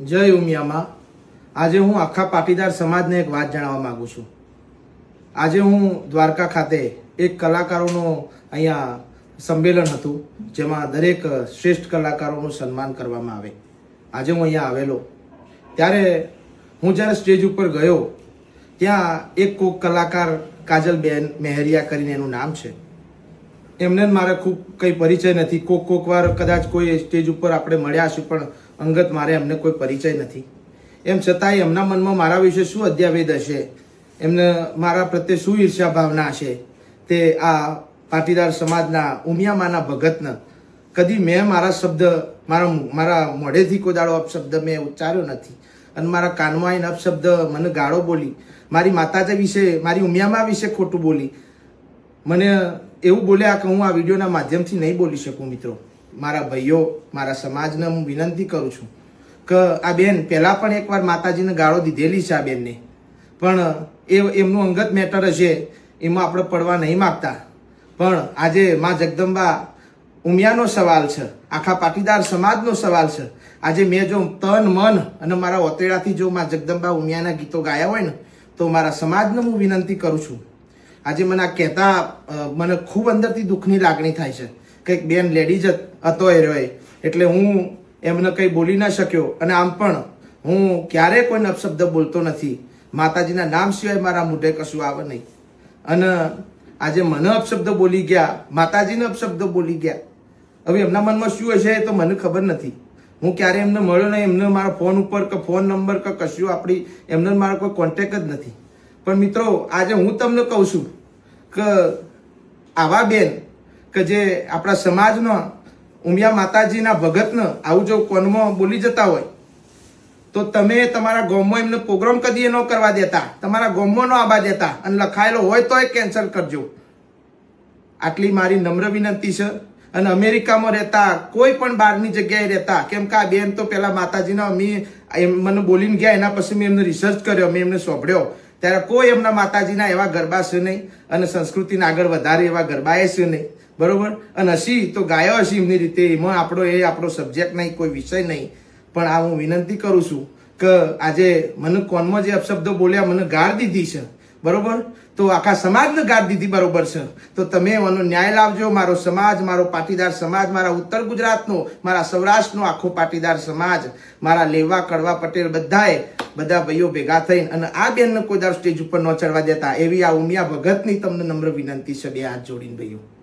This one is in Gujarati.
જય ઉમિયામાં. આજે હું આખા પાટીદાર સમાજને એક વાત જણાવવા માગું છું. આજે હું દ્વારકા ખાતે એક કલાકારોનું અહીંયા સંમેલન હતું, જેમાં દરેક શ્રેષ્ઠ કલાકારોનું સન્માન કરવામાં આવે. આજે હું અહીંયા આવેલો. ત્યારે હું જ્યારે સ્ટેજ ઉપર ગયો, ત્યાં એક કોક કલાકાર કાજલબેન મેહરિયા કરીને એનું નામ છે. એમને મારે ખૂબ કંઈ પરિચય નથી. કોક કોક વાર કદાચ કોઈ સ્ટેજ ઉપર આપણે મળ્યા છે પણ અંગત મારે એમને કોઈ પરિચય નથી. એમ છતાંય એમના મનમાં મારા વિશે શું અધ્યાવેદ હશે? એમને મારા પ્રત્યે શું ઈર્ષ્યા ભાવના હશે? તે આ પાટીદાર સમાજના ઉમિયામાના ભગતને કદી મેં મારા શબ્દ, મારા મારા મોઢેથી કોઈ દાડો અપશબ્દ મેં ઉચ્ચાર્યો નથી. અને મારા કાનમાં આવીને અપશબ્દ મને ગાળો બોલી, મારી માતાજી વિશે, મારી ઉમિયામા વિશે ખોટું બોલી મને એવું બોલ્યા કે હું આ વિડીયોના માધ્યમથી નહીં બોલી શકું, મિત્રો. મારા ભાઈઓ, મારા સમાજને હું વિનંતી કરું છું કે આ બેન પહેલાં પણ એકવાર માતાજીને ગાળો દીધેલી છે આ બેનને. પણ એ એમનું અંગત મેટર હશે એમાં આપણે પડવા નહીં માગતા. પણ આજે મા જગદંબા ઉમિયાનો સવાલ છે, આખા પાટીદાર સમાજનો સવાલ છે. આજે મેં જો તન મન અને મારા ઓતેડાથી જો મા જગદંબા ઉમિયાના ગીતો ગાયા હોય ને, તો મારા સમાજને હું વિનંતી કરું છું. આજે મને આ કહેતા મને ખૂબ અંદરથી દુઃખની લાગણી થાય છે. કંઈક બેન લેડીઝ હતો એ રહ્યો એટલે હું એમને કંઈ બોલી ના શક્યો. અને આમ પણ, હું ક્યારેય કોઈ અપશબ્દ બોલતો નથી. માતાજીના નામ સિવાય મારા મોઢે કશું આવે નહીં. અને આજે મને અપશબ્દ બોલી ગયા, માતાજીને અપશબ્દ બોલી ગયા. હવે એમના મનમાં શું હશે એ તો મને ખબર નથી. હું ક્યારે એમને મળ્યો નહીં, એમને મારા ફોન ઉપર કે ફોન નંબર કે કશું આપણી, એમને મારો કોઈ કોન્ટેક જ નથી. પણ મિત્રો, આજે હું તમને કહું છું કે આવા બેન કે જે આપણા સમાજનો ઉમિયા માતાજીના ભગતને આવું જો કોનમાં બોલી જતા હોય, તો તમે તમારા ગામમાં એમને પ્રોગ્રામ કદી ન કરવા દેતા. તમારા ગામમાં ન આવવા દેતા. અને લખાયેલો હોય તો એ કેન્સલ કરજો. આટલી મારી નમ્ર વિનંતી છે. અને અમેરિકામાં રહેતા કોઈ પણ બહારની જગ્યાએ રહેતા, કેમ કે આ બેન તો પેલા માતાજીના અમે મને બોલીને ગયા, એના પછી મેં એમને રિસર્ચ કર્યો, મેં એમને સોંભળ્યો. ત્યારે કોઈ એમના માતાજીના એવા ગરબા છે નહીં અને સંસ્કૃતિને આગળ વધારે એવા ગરબાએ છે નહીં. બરોબર? અને હસી તો ગાયો હસી એમની રીતે, એમાં આપણો એ આપણો સબ્જેક્ટ નહીં, કોઈ વિષય નહીં. પણ આ હું વિનંતી કરું છું કે આજે મને કોનમાં જે અપશબ્દો બોલ્યા, મને ગાળ દીધી છે. બરોબર? તો આખા સમાજને ગાદ દીધી બરોબર છે. તો તમે એનો ન્યાય લાવજો. મારો સમાજ, મારો પાટીદાર સમાજ, મારા ઉત્તર ગુજરાતનો, મારા સૌરાષ્ટ્રનો આખો પાટીદાર સમાજ, મારા લેવા કડવા પટેલ બધાએ બધા ભાઈઓ ભેગા થઈને અને આ બેનને કોઈ દર સ્ટેજ ઉપર ન ચડવા દેતા. એવી આ ઉમિયા ભગતની તમને નમ્ર વિનંતી છે બે હાથ જોડીને ભાઈઓ.